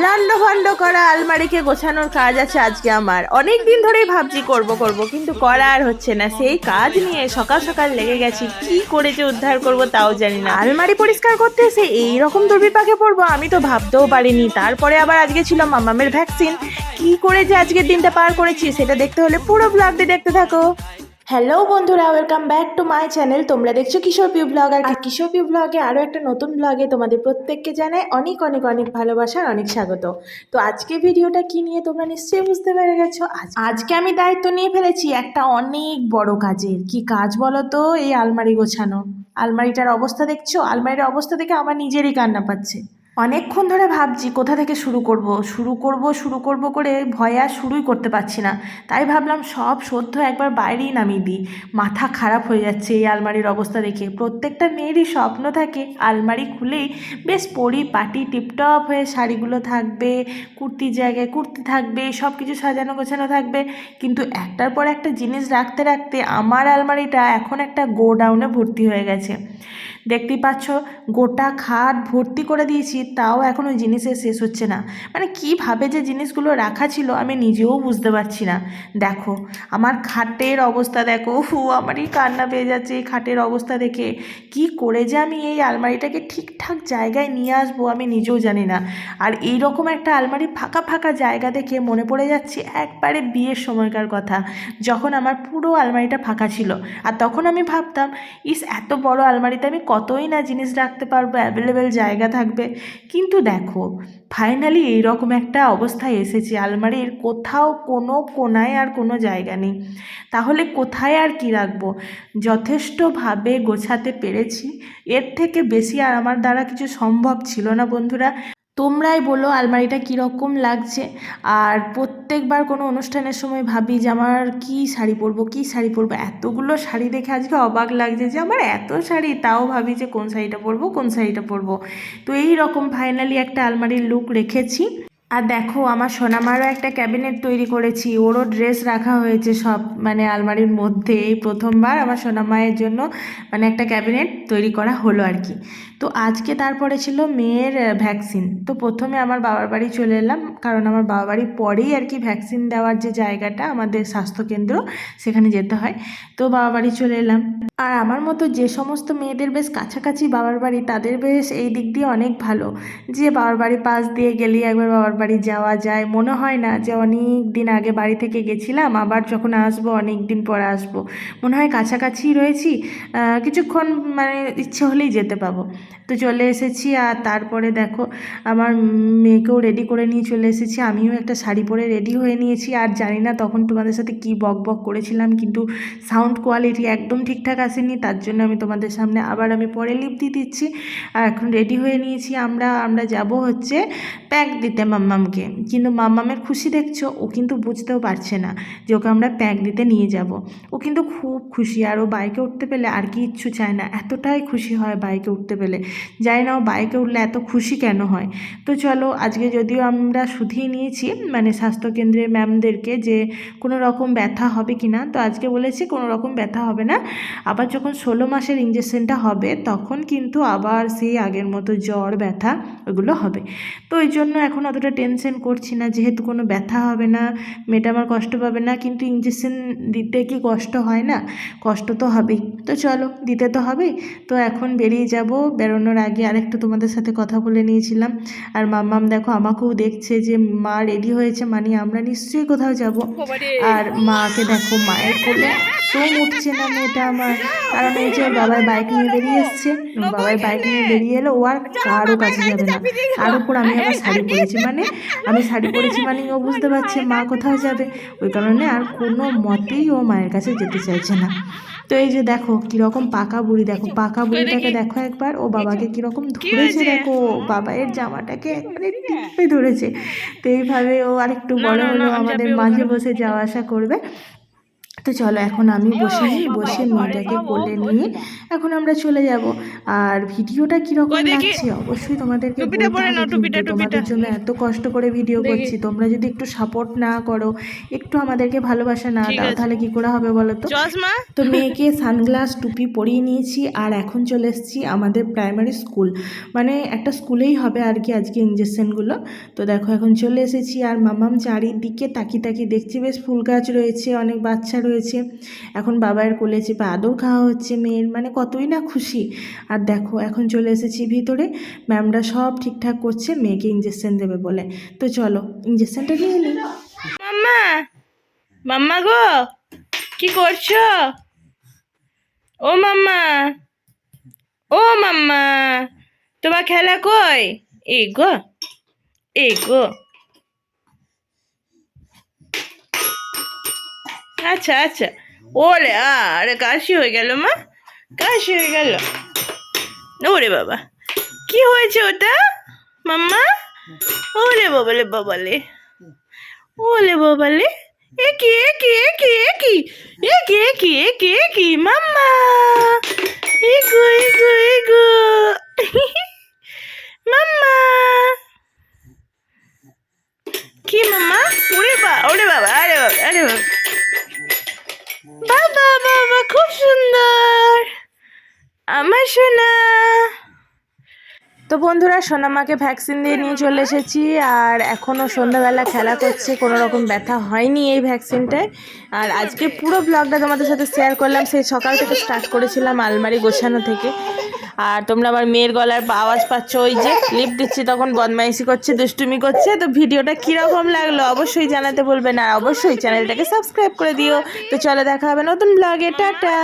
Land fund করা আলমারিকে গোছানোর কাজ আছে আজকে আমার। অনেক দিন ধরেই ভাবছি করব করব, কিন্তু করা আর হচ্ছে না। সেই কাজ নিয়ে সকাল সকাল লেগে গেছি। কি করে যে উদ্ধার করব তাও জানি না। আলমারি পরিষ্কার করতে এসে এই রকম দুর্বিপাকে পড়ব আমি তো ভাবতেও পারিনি। তারপরে আবার আজকে ছিল মামামের ভ্যাকসিন। কি করে যে আজকের দিনটা পার করেছি সেটা দেখতে হলে পুরো ব্লগটি দেখতে থাকো। হ্যালো বন্ধুরা welcome back to my channel তোমরা দেখছ কিশোর পিউ ব্লগ আর কিশোর পিউ ব্লগে আরও একটা নতুন ব্লগে তোমাদের প্রত্যেককে জানাই অনেক অনেক অনেক ভালোবাসা অনেক স্বাগত। তো আজকে ভিডিওটা কি নিয়ে তোমরা নিশ্চয়ই বুঝতে পেরে গেছো? আজকে আমি দায়িত্ব নিয়ে ফেলেছি একটা অনেক বড় কাজের। কি কাজ বলো তো এই আলমারি গোছানো। আলমারিটার অবস্থা দেখছ? আলমারির অবস্থা দেখে আমার নিজেরই কান্না পাচ্ছে। অনেকক্ষণ ধরে ভাবছি, কোথা থেকে শুরু করব? শুরু করব শুরু করব করে ভয়ে আর শুরুই করতে পারছি না। তাই ভাবলাম সব সদ্য একবার বাইরেই নামিয়ে দিই। মাথা খারাপ হয়ে যাচ্ছে এই আলমারির অবস্থা দেখে। প্রত্যেকটা মেয়েরই স্বপ্ন থাকে, আলমারি খুলেই বেশ পরি পাটি টিপটপ হয়ে শাড়িগুলো থাকবে কুর্তির জায়গায় কুর্তি থাকবে সব কিছু সাজানো গোছানো থাকবে। কিন্তু একটার পর একটা জিনিস রাখতে রাখতে আমার আলমারিটা এখন একটা গোডাউনে ভর্তি হয়ে গেছে। দেখতেই পাচ্ছ, গোটা খাট ভর্তি করে দিয়েছি, তাও এখন ওই জিনিসের শেষ হচ্ছে না। মানে কীভাবে যে জিনিসগুলো রাখা ছিল আমি নিজেও বুঝতে পারছি না। দেখো, আমার খাটের অবস্থা দেখো হু আমারই কান্না পেয়ে যাচ্ছে এই খাটের অবস্থা দেখে। কি করে যে আমি এই আলমারিটাকে ঠিকঠাক জায়গায় নিয়ে আসব আমি নিজেও জানি না। আর এই রকম একটা আলমারি ফাঁকা ফাঁকা জায়গা দেখে মনে পড়ে যাচ্ছে একবারে বিয়ের সময়কার কথা, যখন আমার পুরো আলমারিটা ফাঁকা ছিল। আর তখন আমি ভাবতাম, ইস, এত বড় আলমারিতে আমি কতই না জিনিস রাখতে পারব অ্যাভেলেবেল জায়গা থাকবে। কিন্তু দেখো ফাইনালি এইরকম একটা অবস্থায় এসেছি, আলমারির কোথাও কোনো কোনায় আর কোনো জায়গা নেই। তাহলে কোথায় আর কি রাখব? যথেষ্টভাবে গোছাতে পেরেছি। এর থেকে বেশি আর আমার দ্বারা কিছু সম্ভব ছিল না, বন্ধুরা। তোমরাই বলো আলমারিটা কীরকম লাগছে। আর প্রত্যেকবার কোনো অনুষ্ঠানের সময় ভাবি যে আমার কী শাড়ি পরবো, কী শাড়ি পরবো। এতগুলো শাড়ি দেখে আজকে অবাক লাগছে যে আমার এত শাড়ি, তাও ভাবি যে কোন শাড়িটা পরবো, কোন শাড়িটা পরবো। তো এই রকম ফাইনালি একটা আলমারির লুক রেখেছি। আর দেখো আমার সোনামারও একটা ক্যাবিনেট তৈরি করেছি, ওরও ড্রেস রাখা হয়েছে সব মানে আলমারির মধ্যে। এই প্রথমবার আমার সোনামায়ের জন্য মানে একটা ক্যাবিনেট তৈরি করা হলো আর কি। তো আজকে তারপরে ছিল মেয়ের ভ্যাকসিন তো প্রথমে আমার বাবার বাড়ি চলে এলাম, কারণ আমার বাবার বাড়ির পরেই আর কি ভ্যাকসিন দেওয়ার যে জায়গাটা, আমাদের স্বাস্থ্যকেন্দ্র, সেখানে যেতে হয়। তো বাবা বাড়ি চলে এলাম। আর আমার মতো যে সমস্ত মেয়েদের বেশ কাছাকাছি বাবার বাড়ি, তাদের বেশ এই দিক দিয়ে অনেক ভালো। যে বাবার বাড়ি পাশ দিয়ে গেলে একবার বাবার বাড়ি যাওয়া যায়। মনে হয় না যে অনেক দিন আগে বাড়ি থেকে গেছিলাম, আবার যখন আসব অনেক দিন পর আসব। মনে হয় কাছাকাছি রয়েছি কিছুক্ষণ মানে ইচ্ছে হলেই যেতে পাবো। তো চলে এসেছি আর তারপরে দেখো আমার মেয়েকেও রেডি করে নিয়ে চলে এসেছি। আমিও একটা শাড়ি পরে রেডি হয়ে নিয়েছি। আর জানি না তখন তোমাদের সাথে কি বক বক করেছিলাম, কিন্তু সাউন্ড কোয়ালিটি একদম ঠিকঠাক আসেনি। তার জন্য আমি তোমাদের সামনে আবার আমি পরে লিপ দিয়ে দিচ্ছি। আর এখন রেডি হয়ে নিয়েছি আমরা। আমরা যাব হচ্ছে প্যাক দিতে মাম্মামকে। কিন্তু মাম্মামের খুশি দেখছ? ও কিন্তু বুঝতেও পারছে না যে ওকে আমরা প্যাক দিতে নিয়ে যাব। ও কিন্তু খুব খুশি। আর ও বাইকে উঠতে পেলে আর কি ইচ্ছু চায় না। এতটাই খুশি হয় বাইকে উঠতে পেলে। জানি না ও বাইকে উঠলে এত খুশি কেন হয়? তো চলো, আজকে যদিও আমরা শুধিয়ে নিয়েছি মানে স্বাস্থ্যকেন্দ্রের ম্যামদেরকে যে কোনো রকম ব্যথা হবে কি না তো আজকে বলেছি কোনো রকম ব্যথা হবে না। আবার যখন ষোলো মাসের ইঞ্জেকশনটা হবে, তখন কিন্তু আবার সেই আগের মতো জ্বর, ব্যথা, ওগুলো হবে। তো ওই জন্য এখন অতটা টেনশন করছি না, যেহেতু কোনো ব্যথা হবে না, মেয়েটা আমার কষ্ট পাবে না, কিন্তু ইঞ্জেকশন দিতে কি কষ্ট হয় না? কষ্ট তো হবেই। তো চলো, দিতে তো হবেই। তো এখন বেরিয়ে যাব বেরোনোর আগে আরেকটা তোমাদের সাথে কথা বলে নিয়েছিলাম। আর মাম্মাম দেখো আমাকেও দেখছে যে মা রেডি হয়েছে মানে আমরা নিশ্চয়ই কোথাও যাব। আর মাকে দেখো মায়ের কোলে একদম উঠছে না মেয়েটা আমার। কারণ এই যে ওর বাবার বাইক নিয়ে বেরিয়ে এসছে। বাবার বাইক নিয়ে বেরিয়ে এলো ও আর কারও কাছে যাবে না। তার উপর আমি আবার শাড়ি পরেছি। মানে আমি শাড়ি পরেছি মানে ও বুঝতে পারছে মা কোথাও যাবে। ওই কারণে আর কোনো মতেই ও মায়ের কাছে যেতে চাইছে না। তো এই যে দেখো কীরকম পাকা বুড়ি। দেখো পাকা বুড়িটাকে দেখো একবার। ও বাবাকে কীরকম ধরেছে দেখো বাবাইয়ের জামাটাকে একবারে টিপে ধরেছে। তো এইভাবে ও আরেকটু বড় হলো। আমাদের মাঝে বসে যাওয়া আসা করবে। তো চলো এখন আমি বসে নিই বসে মেয়েটাকে কোলে নিয়ে এখন আমরা চলে যাব। আর ভিডিওটা কীরকম লাগছে অবশ্যই তোমাদেরকে তোমাদের জন্য এত কষ্ট করে ভিডিও করছি। তোমরা যদি একটু সাপোর্ট না করো একটু আমাদেরকে ভালোবাসা না দাও তাহলে কি করে হবে বলো তো? তো মেয়েকে সানগ্লাস টুপি পরিয়ে নিয়েছি আর এখন চলে এসেছি আমাদের প্রাইমারি স্কুল মানে একটা স্কুলেই হবে আর কি আজকে ইঞ্জেকশনগুলো তো দেখো এখন চলে এসেছি আর মামাম চারিদিকে তাকি তাকি দেখছি বেশ ফুল গাছ রয়েছে অনেক বাচ্চা রয়েছে এখন বাবার কোলে চেপে আদর খাওয়া হচ্ছে মেয়ের মানে কতই না খুশি। আর দেখো, এখন চলে এসেছি ভিতরে। ম্যামরা সব ঠিকঠাক করছে, মেয়েকে ইঞ্জেকশন দেবে বলে। তো চলো ইঞ্জেকশনটা নিয়ে নিই। মাম্মা মাম্মা গো, কি করছ? ও মাম্মা ও মাম্মা, তোমার খেলা কই? এই গো এই গো। আচ্ছা আচ্ছা। ওরে, আরে, কাশি হয়ে গেল, মা। কাশি হয়ে গেল। ওরে বাবা, কি হয়েছে ওটা? মাম্মা? ওরে বাবালে বাবালে। ওলে বাবালে। একি একি একি একি একি একি একি একি মাম্মা! এগো এগো এগো মাম্মা! কি মাম্মা? ওরে বা ওরে বাবা, আরে বাবা আরে বাবা। বাবা বাবা খুব সুন্দর। আমার সোনা। তো বন্ধুরা, সোনামাকে ভ্যাকসিন দিয়ে নিয়ে চলে এসেছি আর এখনও সন্ধ্যাবেলা খেলা করছে, কোনো রকম ব্যথা হয়নি এই ভ্যাকসিনটায় আর আজকে পুরো ব্লগটা তোমাদের সাথে শেয়ার করলাম, সেই সকাল থেকে স্টার্ট করেছিলাম আলমারি গোছানো থেকে। আর তোমরা আমার মেয়ের গলার আওয়াজ পাচ্ছ, ওই যে ক্লিপ দিচ্ছি, তখন বদমাইশি করছে, দুষ্টুমি করছে। তো ভিডিওটা কীরকম লাগল অবশ্যই জানাতে বলবেন আর অবশ্যই চ্যানেলটাকে সাবস্ক্রাইব করে দিও। তো চলো দেখা হবে নতুন ব্লগে টাটা!